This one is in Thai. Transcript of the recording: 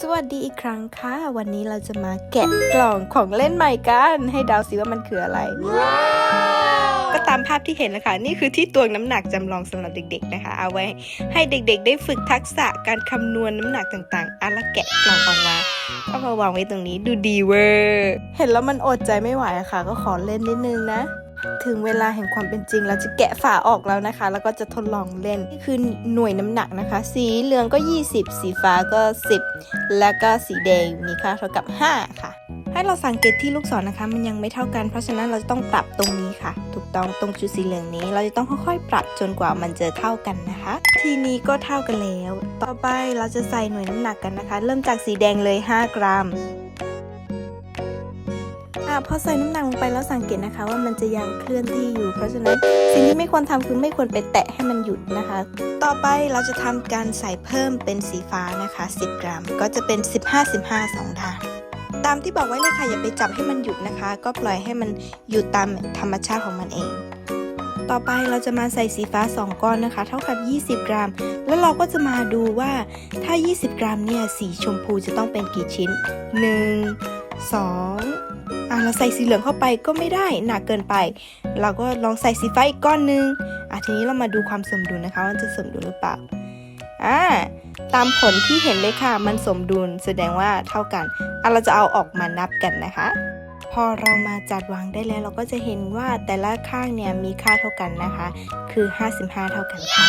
สวัสดีอีกครั้งค่ะ วันนี้เราจะมาแกะกล่องของเล่นใหม่กัน ให้เดาสิว่ามันคืออะไร ก็ตามภาพที่เห็นนะคะนี่คือที่ตวงน้ำหนักจำลองสำหรับเด็กๆนะคะ เอาไว้ ให้เด็กๆ ได้ฝึกทักษะการคำนวณน้ำหนักต่างๆอะแล้วแกะกล่องออกมาก็มาวางไว้ตรงนี้ดูดีเวอร์ เห็นแล้วมันอดใจไม่ไหวอะค่ะ ก็ขอเล่นนิดนึงนะ ถึงเวลาแห่งความเป็นจริงเราจะแกะฝาออกแล้วนะคะ แล้วก็จะทดลองเล่นนี่คือหน่วยน้ำหนักนะคะ สีเหลืองก็ 20 สีฟ้าก็ 10 แล้วก็สีแดงมีค่าเท่ากับ 5 ค่ะ ให้เราสังเกตที่ลูกศรนะคะ มันยังไม่เท่ากันเพราะฉะนั้นเราจะต้องปรับตรงนี้ค่ะ ถูกต้องตรงจุดสีเหลืองนี้ เราจะต้องค่อยๆ ปรับจนกว่ามันจะเท่ากันนะคะ ทีนี้ก็เท่ากันแล้ว ต่อไปเราจะใส่หน่วยน้ำหนักกันนะคะ เริ่มจากสีแดงเลย 5 กรัม พอใส่น้ำหนักลงไปแล้วสังเกตนะคะ ว่ามันจะยังเคลื่อนที่อยู่ เพราะฉะนั้นสิ่งที่ไม่ควรทำคือไม่ควรไปแตะให้มันหยุดนะคะ ต่อไปเราจะทำการใส่เพิ่มเป็นสีฟ้านะคะ 10 กรัม ก็จะเป็น 15 15 2ด้านตามที่บอกไว้เลยค่ะอย่าไปจับให้มันหยุดนะคะ ก็ปล่อยให้มันหยุดตามธรรมชาติของมันเอง ต่อไปเราจะมาใส่สีฟ้า 2 ก้อนนะคะ เท่ากับ 20 กรัม แล้วเราก็จะมาดูว่าถ้า 20 กรัมเนี่ยสีชมพูจะต้องเป็นกี่ชิ้น 1 2อะ เราใส่สีเหลืองเข้าไปก็ไม่ได้หนักเกินไป เราก็ลองใส่สีฟ้าอีกก้อนหนึงอะทีนี้เรามาดูความสมดุลนะคะว่ามันจะสมดุลหรือเปล่าอ่าตามผลที่เห็นเลยค่ะ มันสมดุลแสดงว่าเท่ากันอะเราจะเอาออกมานับกันนะคะ พอเรามาจัดวางได้แล้ว เราก็จะเห็นว่าแต่ละข้างเนี่ยมีค่าเท่ากันนะคะ คือ 55 เท่ากันค่ะ